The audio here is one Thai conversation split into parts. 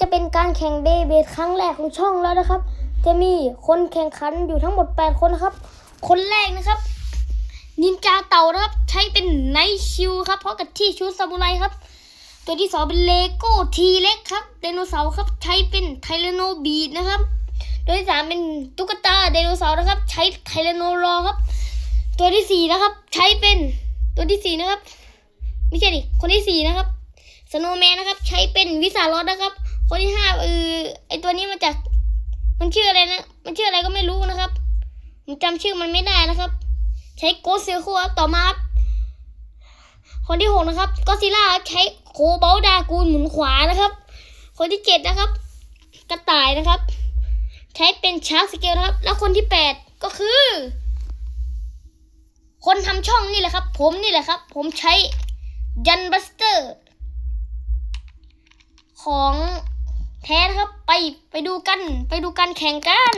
จะเป็นการแข่งเบเบดครั้งแรกของช่องแล้วนะครับ จะมีคนแข่งขันอยู่ทั้งหมด 8 คนนะครับ คนแรกนะครับ นินจาเต่านะครับ ใช้เป็นไนชิวครับ เพราะกับที่ชุดซามูไรครับ ตัวที่สองเป็นเลโก้ทีเล็กครับไดโนเสาร์ครับใช้เป็นไทเลโนบีดนะครับตัวที่สามเป็นตุ๊กตาไดโนเสาร์นะครับ ใช้ไทเลโนรอครับ ตัวที่สี่นะครับ ใช้เป็นตัวที่สี่นะครับไม่ใช่ดิคนที่สี่นะครับสโนแมนนะครับ ใช้เป็นวิสารอดนะครับ คนที่ห้าเออไอตัวนี้มาจาก มันชื่ออะไรนะ มันชื่ออะไรก็ไม่รู้นะครับผมจำชื่อมันไม่ได้นะครับ ใช้โกสเซลคัวต่อมาครับคนที่หกนะครับก็ซิล่าใช้โคเบลดากูลหมุนขวานะครับ คนที่เจ็ดนะครับ กระต่ายนะครับ ใช้เป็นชาร์กสเกลนะครับ แล้วคนที่แปดก็คือ คนทำช่องนี่แหละครับ ผมนี่แหละครับ ผมใช้ยันบัสเตอร์ ของ แท้นะครับ ไปไปดูกัน ไปดูกันแข่งกัน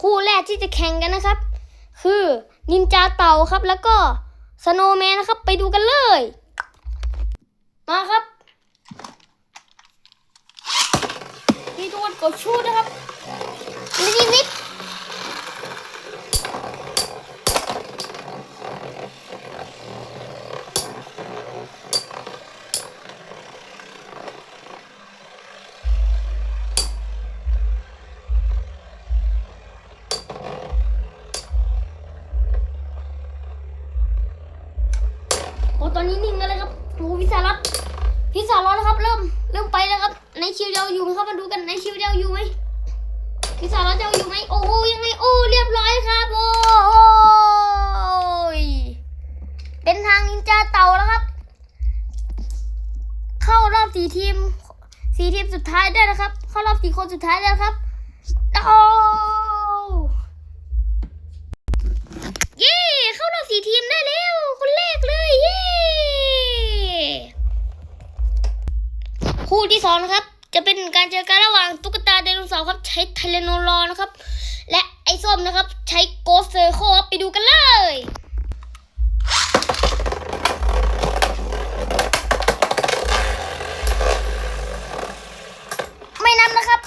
คู่แรกที่จะแข่งกันนะครับ คือนินจาเต่าครับ แล้วก็สโนแมนนะครับ ไปดูกันเลย มาครับมีตัวกดชูดนะครับนี่วิ ตอนนี้นิ่งกันเลยครับโอ้พิซารัดพิซาร้อนแล้วครับ เริ่มเริ่มไปแล้วครับ ในคิวเดียวอยู่ไหมครับมาดูกันในคิวเดียวอยู่ไหมพิซาร้อนจะเอาอยู่ไหมโอ้โหยังไงโอ้เรียบร้อยครับโอ้ยเป็นทางนินจาเต่าแล้วครับ เข้ารอบสี่ทีมสี่ทีมสุดท้ายได้นะครับ เข้ารอบสี่คนสุดท้ายได้นะครับโอ้เย้เข้ารอบสี่ทีมได้แล้วคนแร คู่ที่สองนะครับ จะเป็นการเจอกันระหว่างตุ๊กตาไดโนเสาร์ครับ ใช้ไทเลโนรอนะครับ และไอ้ส้มนะครับ ใช้โกสเซอร์โคไปดูกันเลยไม่นับนะครับ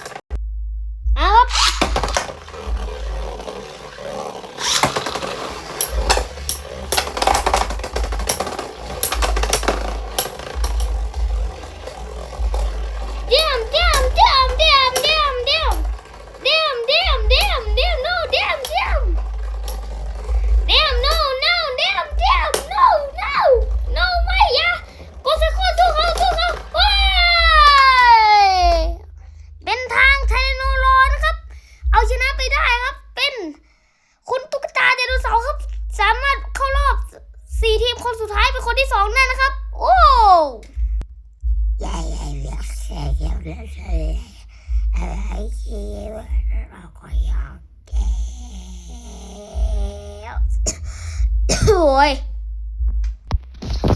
เป็นคนที่สองได้นะครับ โอ้โอ้ย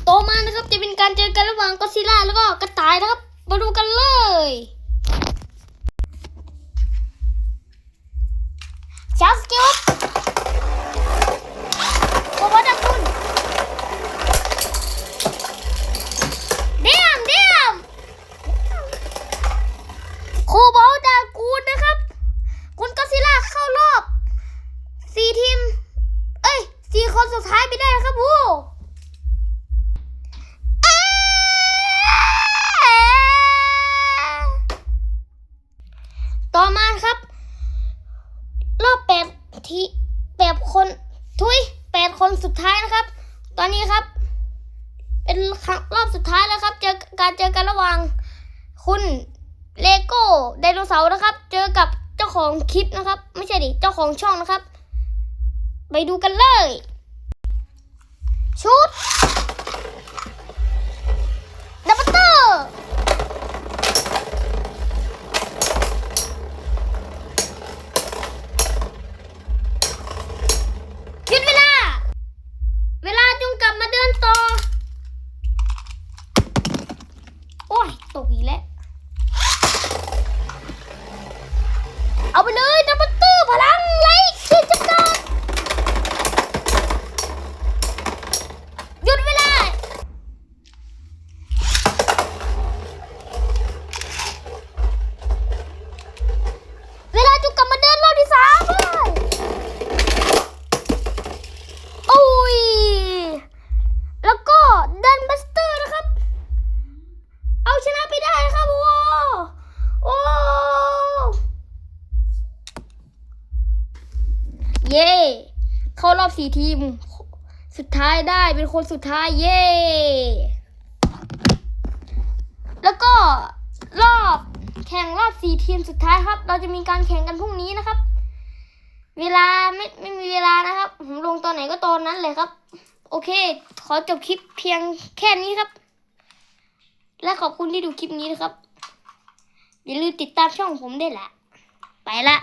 ต่อมานะครับจะเป็นการเจอกันระหว่างก็ซิล่าแล้วก็กระต่ายนะครับ มาดูกันเลยชาสกิล มาครับ รอบแปดทีแปดคนทุยแปดคนสุดท้ายนะครับ ตอนนี้ครับ เป็นครั้งรอบสุดท้ายแล้วครับ เจอการเจอกันระหว่างคุณเลโก้ไดโนเสาร์นะครับ เจอกับเจ้าของคลิปนะครับ ไม่ใช่ดิเจ้าของช่องนะครับ ไปดูกันเลย ชุด ตกอีกแล้วเอาไปเลยดับเบิลเตอร์พลังไล่ขี ย้เข้ารอบสี่ทีม สุดท้ายได้เป็นคนสุดท้ายเย้แล้วก็รอบแข่งรอบสี่ทีมสุดท้ายครับ เราจะมีการแข่งกันพรุ่งนี้นะครับ เวลาไม่ไม่มีเวลานะครับ ผมลงตอนไหนก็ตอนนั้นเลยครับ โอเค ขอจบคลิปเพียงแค่นี้ครับ และขอบคุณที่ดูคลิปนี้นะครับ อย่าลืมติดตามช่องผมได้วยแหละ ไปละ